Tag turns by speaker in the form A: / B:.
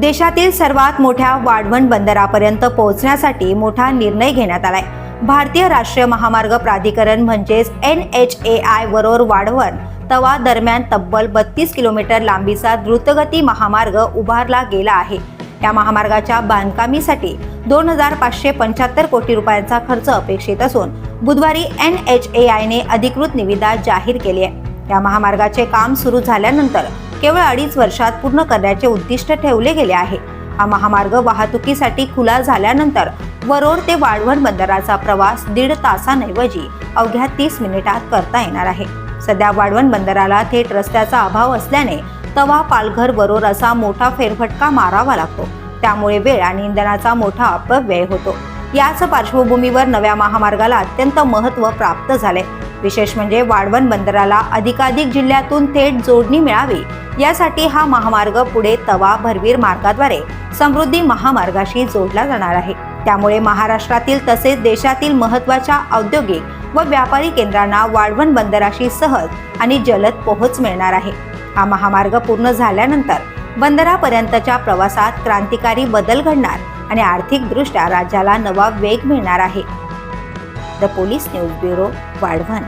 A: देशातील सर्वात मोठ्या वाढवण बंदरापर्यंत पोहोचण्यासाठी मोठा निर्णय घेण्यात आलाय. भारतीय राष्ट्रीय महामार्ग प्राधिकरण म्हणजेच N H A I Warora Vadhavan तवा दरम्यान तब्बल बत्तीस किलोमीटर लांबीचा द्रुतगती महामार्ग उभारला गेला आहे. या महामार्गाच्या बांधकामीसाठी दोन हजार पाचशे पंच्याहत्तर कोटी रुपयांचा खर्च अपेक्षित असून बुधवारी एन एच ए आयने अधिकृत निविदा जाहीर केली आहे. या महामार्गाचे काम सुरू झाल्यानंतर केवळ अडीच वर्षात पूर्ण करण्याचे उद्दिष्ट ठेवले गेले आहे. हा महामार्ग वाहतुकीसाठी खुला झाल्यानंतर वरोड ते वाढवण बंदराचा प्रवास दीड तासांऐवजी अवघ्या तीस मिनिटात करता येणार आहे. सध्या वाढवण बंदराला थेट रस्त्याचा अभाव असल्याने तवा पालघर वरोर असा मोठा फेरफटका मारावा लागतो. त्यामुळे वेळ आणि इंधनाचा मोठा अपव्यय होतो. याच पार्श्वभूमीवर नव्या महामार्गाला अत्यंत महत्त्व प्राप्त झाले विशेष म्हणजे वाढवण बंदराला अधिकाधिक जिल्ह्यातून थेट जोडणी मिळावी. यासाठी हा महामार्ग पुढे तवा भरवीर मार्गाद्वारे समृद्धी महामार्गाशी जोडला जाणार आहे. त्यामुळे महाराष्ट्रातील तसेच देशातील महत्त्वाच्या औद्योगिक व व्यापारी केंद्रांना वाढवण बंदराशी सहज आणि जलद पोहोच मिळणार आहे. हा महामार्ग पूर्ण झाल्यानंतर बंदरापर्यंतच्या प्रवासात क्रांतिकारी बदल घडणार आणि आर्थिकदृष्ट्या राज्याला नवा वेग मिळणार आहे. The police news bureau Vadhavan.